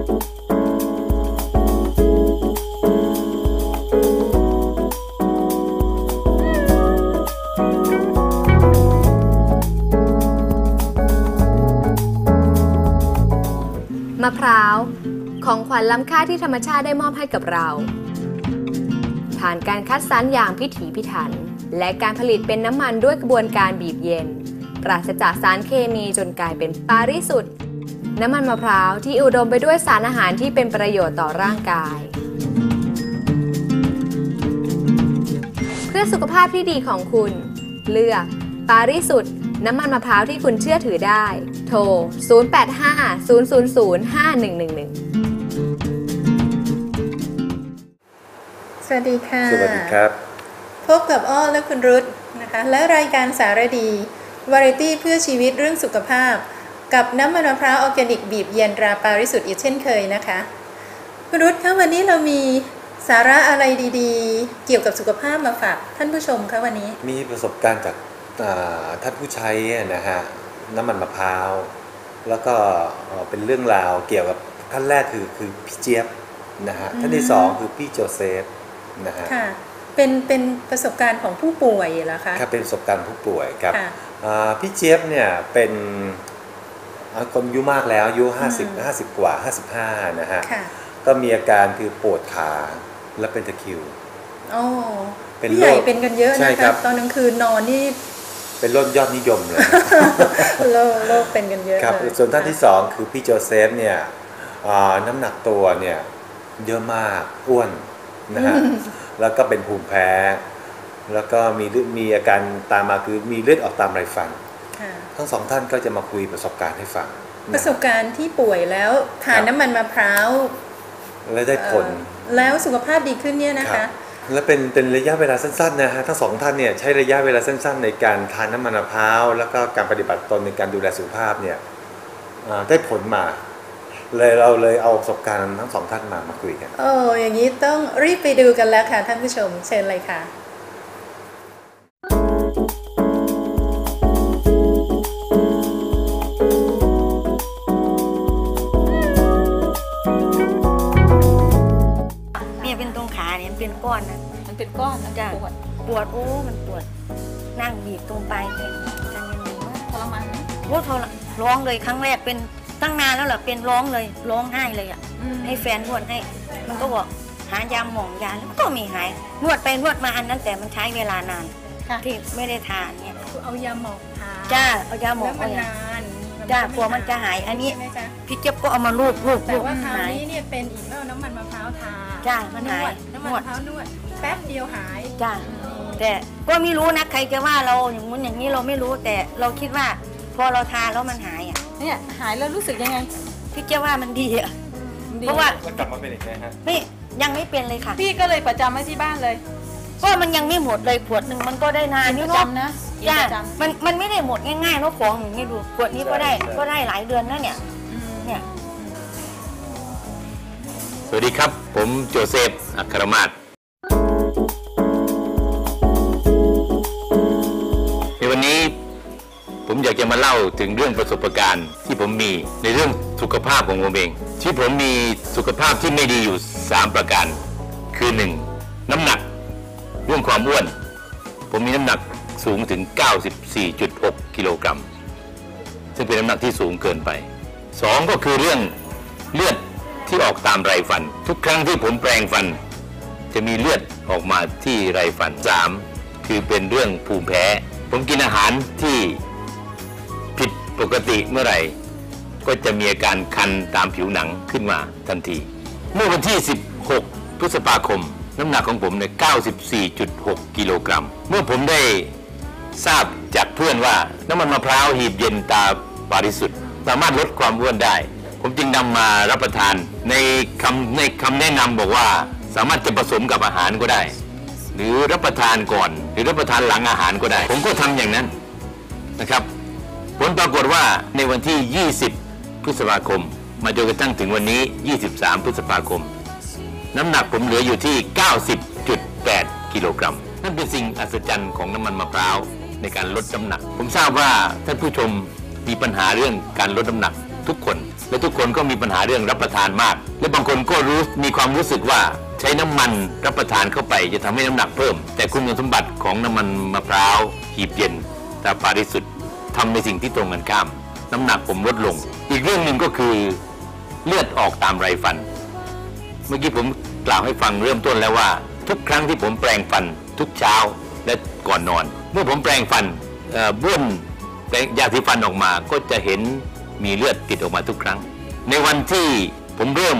มะพร้าว ของขวัญล้ำค่าที่ธรรมชาติได้มอบให้กับเรา ผ่านการคัดสรรอย่างพิถีพิถัน และการผลิตเป็นน้ำมันด้วยกระบวนการบีบเย็น ปราศจากสารเคมีจนกลายเป็นปาริสุทธิ์ น้ำมันมะพร้าวที่อุดมไปด้วยสารอาหารที่เป็นประโยชน์ต่อร่างกาย เพื่อสุขภาพที่ดีของคุณ เลือกปาริสุทธิ์น้ำมันมะพร้าวที่คุณเชื่อถือได้ โทร 0850005111 สวัสดีค่ะ สวัสดีครับ พบกับอ้อและคุณรุตนะคะ และรายการสารดี วาไรตี้เพื่อชีวิตเรื่องสุขภาพ กับน้ำมันมะพร้าวออร์แกนิกบีบเย็นราปาริสุทธิ์อีกเช่นเคยนะคะคุณรุตคะวันนี้เรามีสาระอะไรดีๆ เกี่ยวกับสุขภาพมาฝากท่านผู้ชมคะวันนี้ มีประสบการณ์จากอ่าท่านผู้ใช้นะฮะน้ำมันมะพร้าว แล้วก็เอ่อเป็นเรื่องราวเกี่ยวกับท่านแรกคือคือพี่เจี๊ยบนะฮะอืมท่านที่สองคือพี่โจเซฟนะฮะค่ะเป็นเป็นประสบการณ์ของผู้ป่วยเหรอคะครับเป็นประสบการณ์ผู้ป่วยครับค่ะอ่าพี่เจี๊ยบเนี่ยเป็นอ่า คนอายุมากแล้วอายุอืม50 50 กว่า 55 นะฮะค่ะก็มีอาการคือปวดขาและเป็นตะคริวโอ้เป็นผู้ใหญ่โรคเป็นกันเยอะใช่นะครัคะบตอนกลางคืนนอนนี่ เป็นโรคยอดนิยมเลยโรคโรคเป็นกันเยอะครับเลยส่วนท่านที่สองคือพี่โจเซฟเนี่ยอ่าน้ำหนักตัวเนี่ยเยอะมากอ้วนนะฮะแล้วก็เป็นภูมิแพ้ แล้วก็มีเลือดมีอาการตามมาคือมีเลือดออกตามไรฟันค่ะ ทั้งสองท่านก็จะมาคุยประสบการณ์ให้ฟังนประสบการณ์ที่ป่วยแล้วทานครับน้ำมันมะพร้าวและได้ผลเอ่อแล้วสุขภาพดีขึ้นเนี่ยนะครัคะบและเป็นเป็นระยะเวลาสั้นๆนะฮะทั้งสองท่านเนี่ยใช้ระยะเวลาสั้น ๆ ในการทานน้ำมันมะพร้าวแล้วก็การปฏิบัติตนในการดูแลสุขภาพเนี่ยอ่าได้ผลมาเลยเราเลยเอาประสบการณ์ทั้งสองท่านมามาคุยกัน โอ้อย่างนี้ต้องรีบไปดูกันแล้วค่ะท่านผู้ชมเชิญเลยค่ะ ก้อนนะจ้ะ ปวดปวดโอ้ มันปวด นั่งบีบตรงปลายเนี่ยทำยังไงวะทรมานไหมโอ้ทรร้องเลยครั้งแรกเป็นตั้งนานแล้วเหรอเป็นร้องเลยร้องไห้เลยอะ อืมให้แฟนนวดให้ มันก็บอกหายาหมองยาแล้วก็ไม่หาย นวดไปนวดมาอันนั้นแต่มันใช้เวลานาน ค่ะที่ไม่ได้ทานเนี่ยเอายาหมองทาจ้าเอายาหมองแล้วมันเอายานาน จ้ากลัวมันจะหายอันนี้ ใช่ไหมจ๊ะพี่เจ็บก็เอามาลูบลูบแต่ลูบว่าคราวหาย นี้เนี่ยเป็นอีกแล้วน้ำมันมะพร้าวทาจ้ะมันหายวดน้ำมันนวดมะพร้าวนวด แป๊บเดียวหายจ้าแต่ก็ไม่รู้นะใครจะว่าเราอย่างนู้นอย่างนี้เราไม่รู้แต่เราคิดว่า พอเราทานแล้วมันหายอะเนี่ยหายแล้วรู้สึกยังไงพี่เจ้าว่ามันดีอะดีเพราะว่าแล้วกลับมาเป็นอีกไหมฮะ ไม่ยังไม่เป็นเลยค่ะ พี่ก็เลยประจำไว้ที่บ้านเลยก็มันยังไม่หมดเลยขวดหนึ่งมันก็ได้นานปนี่ระเนาะจำนะ กินจ้าประจำ มันมันไม่ได้หมดง่ายๆเนาะของอย่างนี้ดูขวดนี้ก็ได้ก็ได้หลายเดือนนะเนี่ยอืมเนี่ย สวัสดีครับ ผมโจเซฟ อัครมาศในวันนี้ผมอยากจะมาเล่าถึงเรื่องประสบการณ์ที่ผมมีในเรื่องสุขภาพของผมเอง ที่ผมมีสุขภาพที่ไม่ดีอยู่ 3 ประการ คือ 1. น้ำหนัก เรื่องความอ้วน ผมมีน้ำหนัก สูงถึง 94.6 กิโลกรัม ซึ่งเป็นน้ำหนักที่สูงเกินไป 2 ก็คือเรื่องเลือดที่ออกตามไรฟัน ทุกครั้งที่ผมแปรงฟัน จะมีเลือดออกมาที่ไรฟัน 3. คือเป็นเรื่องภูมิแพ้ ผมกินอาหารที่ผิดปกติเมื่อไหร่ ก็จะมีอาการคันตามผิวหนังขึ้นมาทันที เมื่อวันที่ 16 พฤษภาคมน้ำหนักของผมเนี่ย 94.6 กิโลกรัม เมื่อผมได้ ทราบจากเพื่อนว่าน้ำมันมะพร้าวหีบเย็นตาบริสุทธิ์สามารถลดความอ้วนได้ ผมจึงนำมารับประทานในคำในคำแนะนำบอกว่าสามารถจะผสมกับอาหารก็ได้ หรือรับประทานก่อน หรือรับประทานหลังอาหารก็ได้ ผมก็ทำอย่างนั้นนะครับผลปรากฏว่าในวันที่ 20 พฤษภาคม มาจนกระทั่งถึงวันนี้ 23 พฤษภาคม น้ำหนักผมเหลืออยู่ที่ 90.8 กิโลกรัม นั่นเป็นสิ่งอัศจรรย์ของน้ำมันมะพร้าว ในการลดน้ำหนัก ผมทราบว่าท่านผู้ชมมีปัญหาเรื่องการลดน้ำหนักทุกคน และทุกคนก็มีปัญหาเรื่องรับประทานมาก และบางคนก็รู้มีความรู้สึกว่าใช้น้ำมันรับประทานเข้าไป จะทำให้น้ำหนักเพิ่ม แต่คุณสมบัติของน้ำมันมะพร้าวหีบเย็นตาปาริสุทธิ์ทำในสิ่งที่ตรงกันข้าม น้ำหนักผมลดลง อีกเรื่องหนึ่งก็คือเลือดออกตามไรฟัน เมื่อกี้ผมกล่าวให้ฟังเริ่มต้นแล้วว่า ทุกครั้งที่ผมแปรงฟันทุกเช้าและก่อนนอน เมื่อผมแปรงฟันบ้วนแปรงยาสีฟันออกมาก็จะเห็นมีเลือดติดออกมาทุกครั้ง ในวันที่ผมเริ่ม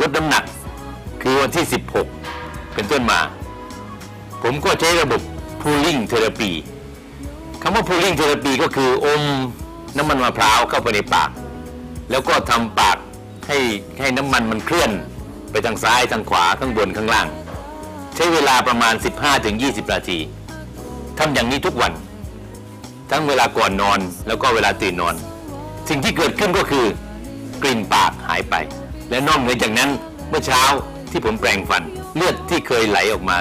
ลดน้ำหนัก คือวันที่ 16 เป็นต้นมา ผมก็ใช้ระบบ pooling therapy คำว่า pooling therapy ก็คืออมน้ำมันมะพร้าวเข้าไปในปาก แล้วก็ทำปากให้ให้น้ำมันมันเคลื่อน ไปทางซ้ายทางขวาข้างบนข้างล่าง ใช้เวลาประมาณ 15-20 นาที ทำอย่างนี้ทุกวัน ทั้งเวลาก่อนนอนแล้วก็เวลาตื่นนอน สิ่งที่เกิดขึ้นก็คือกลิ่นปากหายไป และนอกเหนือจากนั้นเมื่อเช้าที่ผมแปรงฟัน เลือดที่เคยไหลออกมา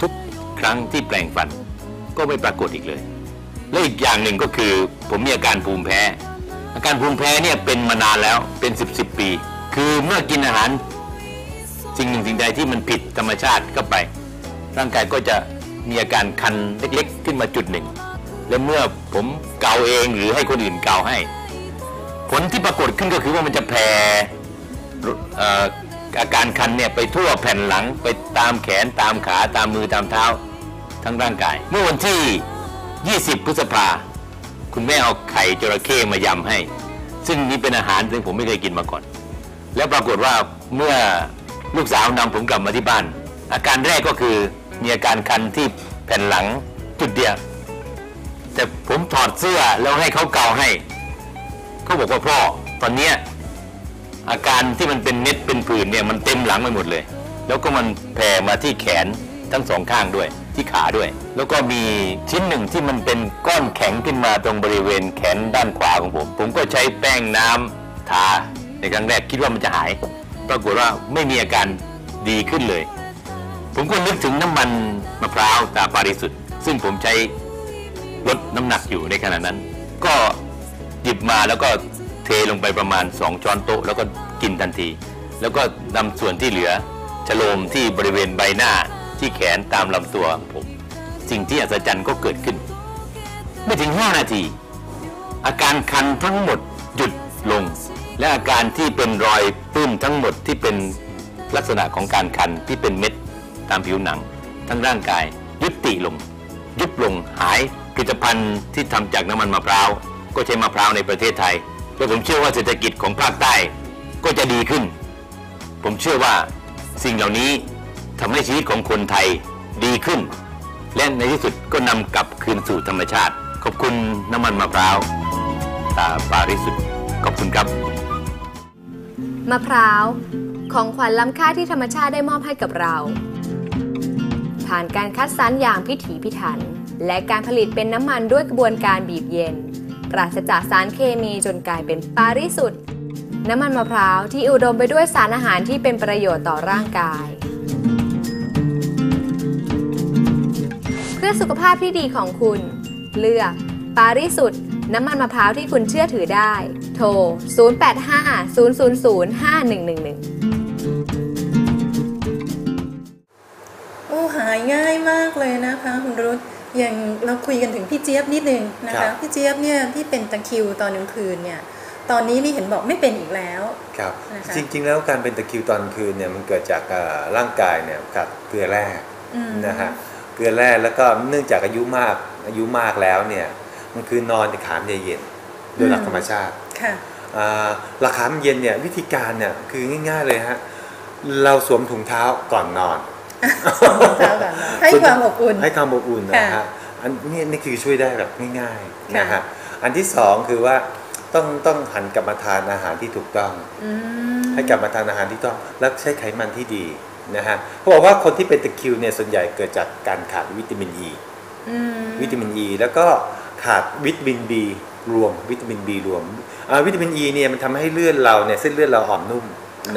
ทุกครั้งที่แปรงฟัน ก็ไม่ปรากฏอีกเลย และอีกอย่างหนึ่งก็คือผมมีอาการภูมิแพ้ อาการภูมิแพ้เนี่ยเป็นมานานแล้วเป็น 10บสปี คือเมื่อกินอาหารสิ่งหนึ่งสิ่งใดที่มันผิดธรรมชาติเข้าไป ร่างกายก็จะ มีอาการคันเล็กๆ ขึ้นมาจุดหนึ่ง และเมื่อผมเกาเองหรือให้คนอื่นเกาให้ ผลที่ปรากฏขึ้นก็คือว่ามันจะแผ่เอ่ออาการคันเนี่ยไปทั่วแผ่นหลังไปตามแขนตามขาตามมือตามเท้าทั้งร่างกาย เมื่อวันที่ 20 พฤษภาคุณแม่เอาไข่จระเข้มายำให้ ซึ่งนี่เป็นอาหารซึ่งผมไม่เคยกินมาก่อน แล้วปรากฏว่าเมื่อลูกสาวนำผมกลับมาที่บ้าน อาการแรกก็คือ มีอาการคันที่แผ่นหลังจุดเดียวแต่ผมถอดเสื้อแล้วให้เขาเกาให้เขาบอกว่าพ่อตอนเนี้ยอาการที่มันเป็นเม็ดเป็นผื่นเนี่ยมันเต็มหลังไปหมดเลย แล้วก็มันแผ่มาที่แขนทั้งสองข้างด้วยที่ขาด้วย แล้วก็มีชิ้นหนึ่งที่มันเป็นก้อนแข็งขึ้นมาตรงบริเวณแขนด้านขวาของผม ผมก็ใช้แป้งน้ำทาในครั้งแรกคิดว่ามันจะหาย ปรากฏว่าไม่มีอาการดีขึ้นเลย ผมก็นึกถึงน้ำมันมะพร้าวตาปาริสุทธิ์ซึ่งผมใช้ลดน้ำหนักอยู่ในขณะนั้น ก็หยิบมาแล้วก็เทลงไปประมาณ 2 ช้อนโต๊ะ แล้วก็กินทันที แล้วก็นำส่วนที่เหลือฉโลมที่บริเวณใบหน้าที่แขนตามลำตัวของผม สิ่งที่อัศจรรย์ก็เกิดขึ้น ไม่ถึง 5 นาที อาการคันทั้งหมดหยุดลง และอาการที่เป็นรอยปื้มทั้งหมดที่เป็นลักษณะของการคันที่เป็นเม็ด ตามผิวหนัง ทั้งร่างกาย ยุติลง ยุบลงหายผลิตภัณฑ์ที่ทำจากน้ำมันมะพร้าวก็ใช้มะพร้าวในประเทศไทย และผมเชื่อว่าเศรษฐกิจของภาคใต้ก็จะดีขึ้น ผมเชื่อว่าสิ่งเหล่านี้ทำให้ชีวิตของคนไทยดีขึ้น และในที่สุดก็นำกลับคืนสู่ธรรมชาติ ขอบคุณน้ำมันมะพร้าวตาปาริสุทธิ์ขอบคุณครับ มะพร้าว ของขวัญล้ำค่าที่ธรรมชาติได้มอบให้กับเรา ผ่านการคัดสรรอย่างพิถีพิถัน และการผลิตเป็นน้ำมันด้วยกระบวนการบีบเย็น ปราศจากสารเคมีจนกลายเป็นปาริสุทธิ์น้ำมันมะพร้าวที่อุดมไปด้วยสารอาหารที่เป็นประโยชน์ต่อร่างกาย เพื่อสุขภาพที่ดีของคุณ เลือกปาริสุทธิ์น้ำมันมะพร้าวที่คุณเชื่อถือได้ โทร 0850005111ายง่ายมากเลยนะคะคุณรุตอย่างเราคุยกันถึงพี่เจี๊ยบนิดนึงนะครัคะบพี่เจี๊ยบเนี่ยที่เป็นตะคริวตอนกลางคืนเนี่ยตอนนี้นี่เห็นบอกไม่เป็นอีกแล้วครับนะคะจริง ๆ แล้วการเป็นตะคริวตอนกลางคืนเนี่ยมันเกิดจากเอ่อร่างกายเนี่ยขาดเกลือแร่อืมนะฮะเกลือแร่แล้วก็เนื่องจากอายุมากอายุมากแล้วเนี่ยมันคือนอนในขามเย็นๆโดยหลักธรรมชาติค่ะอ่าหลักขามเย็นเนี่ยวิธีการเนี่ยคือง่าย ๆเลยฮะเราสวมถุงเท้าก่อนนอน เท้าก่อนนอนให้ความอบอุ่นให้ความอบอุ่นนะค่ะฮะอันนี้นี่คือช่วยได้แบบง่ายๆนะค่ะฮะอันที่สองคือว่าต้องต้องหันกลับมาทานอาหารที่ถูกต้องอืมให้กลับมาทานอาหารที่ต้องแล้วใช้ไขมันที่ดีนะฮะเขาบอกว่าคนที่เป็นตะคริวเนี่ยส่วนใหญ่เกิดจากการขาดวิตามินอ e, ีอืมวิตามินอ e, ีแล้วก็ขาดวิตามินบีรวมวิตามินบีรวมอ่าวิตามินอ e ีเนี่ยมันทำให้เลือดเราเนี่ยเส้นเลือดเราอ่อนนุ่ม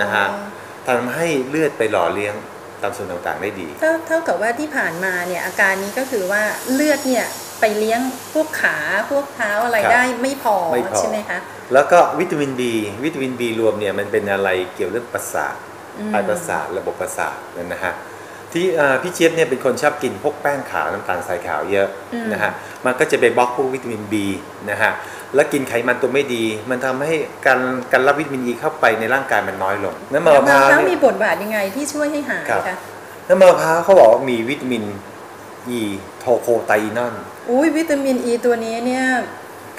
นะฮะอ๋อทำให้เลือดไปหล่อเลี้ยง ตามส่วนต่างๆได้ดีเท่าเท่ากับว่าที่ผ่านมาเนี่ยอาการนี้ก็คือว่าเลือดเนี่ยไปเลี้ยงพวกขาพวกเท้าอะไรครับได้ไม่พอไม่พอใช่ไหมคะแล้วก็วิตามิน B วิตามิน B รวมเนี่ยมันเป็นอะไรเกี่ยวเรื่องประสาทปลายประสาทระบบประสาทนั่นนะฮะ ที่อ่าพี่เจี๊ยบเนี่ยเป็นคนชอบกินพวกแป้งขาวน้ำตาลทรายขาวเยอะนะฮะมันก็จะไปบล็อกพวกวิตามิน B นะฮะแล้วกินไขมันตัวไม่ดี มันทำให้การการรับวิตามิน E เข้าไปในร่างกายมันน้อยลงน้ำมันมะพน้ำมะร้าวพร้าวเนี่มียบทบาทยังไงที่ช่วยให้หายครับคะน้ำมันมะพร้าวเขาบอกว่ามีวิตามิน E โทโคไตอินอนอุ้ยวิตามินอ e ีตัวนี้เนี่ย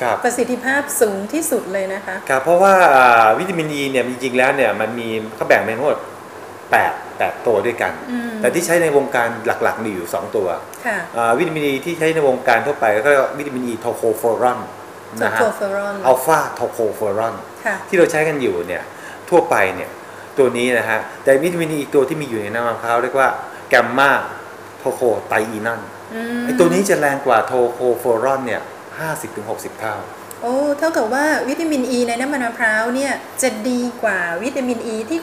ครับประสิทธิภาพสูงที่สุดเลยนะคะครับเพราะว่าอ่าวิตามิน E เนี่ยจริงๆแล้วเนี่ยมันมีเขาแบ่งเป็นทั้งหมด8 8 ตัวด้วยกันอืมแต่ที่ใช้ในวงการหลักๆ มีอยู่ 2 ตัวค่ะอ่าวิตามิน E ที่ใช้ในวงการทั่วไปก็วิตามิน E โทโคโฟรอนโทนะฮะโคเฟอรอนอัลฟาโทโคโฟรอนค่ะที่เราใช้กันอยู่เนี่ยทั่วไปเนี่ยตัวนี้นะฮะแต่วิตามิน E อีกตัวที่มีอยู่ในน้ำมะพร้าวเรียกว่าแกมมาโทโคไตอีนอนอืมไอตัวนี้จะแรงกว่าโทโคโฟรอนเนี่ย50-60 เท่าโอ้เท่ากับว่าวิตามินอ e ีในน้ำมันมะพร้าวเนี่ยจะดีกว่าวิตามินอ e ีที่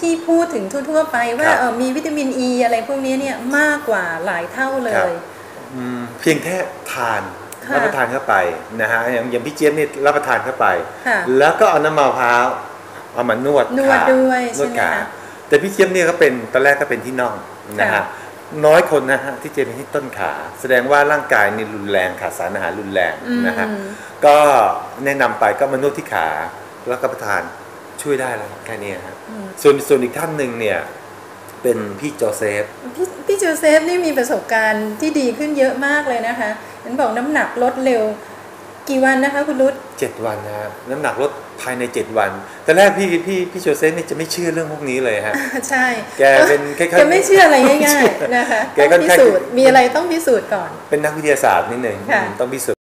ที่พูดถึงทั่ว ๆ ไปว่าครับ เออมีวิตามินอ e ีอะไรพวกนี้เนี่ยมากกว่าหลายเท่าเลครับย อืมเพียงแค่ทานค่ะรับประทานเข้าไปนะฮะอย่างอย่างพี่เจี๊ยบนี่รับประทานเข้าไป ค่ะแล้วก็เอาน้ำมะพร้าวเอามานวดนวดขาด้วยนใช่วดไหมขาคะแต่พี่เจี๊ยบเนี่ยก็เป็นตอนแรกก็เป็นที่น่องนะฮะค่ะน้อยคนนะฮะที่เจเป็นที่ต้นขา แสดงว่าร่างกายนี่รุนแรงขาดสารอาหารรุนแรงนะฮะอืมก็แนะนำไปก็มานวดที่ขาแล้วก็ประทาน ช่วยได้แล้วแค่นี้ฮะส่วนส่วนอีกท่านหนึ่งเนี่ยเป็นพี่โจเซฟพี่พี่โจเซฟนี่มีประสบการณ์ที่ดีขึ้นเยอะมากเลยนะคะเห็นบอกน้ำหนักลดเร็ว กี่วันนะคะคุณรุตเจ็ดวันนะฮะน้ำหนักลดภายในเจ็ดวัน แต่แรกพี่พี่พี่โจเซฟนี่จะไม่เชื่อเรื่องพวกนี้เลยฮะใช่แกเป็นคล้ายๆแกไม่เชื่ออะไรง่ายๆนะคะแกต้องค่อนพิข้างสูจน์มีอะไรต้องพิสูจน์ก่อน เป็นนักวิทยาศาสตร์นิดหนึ่งค่ะต้องพิสูจน์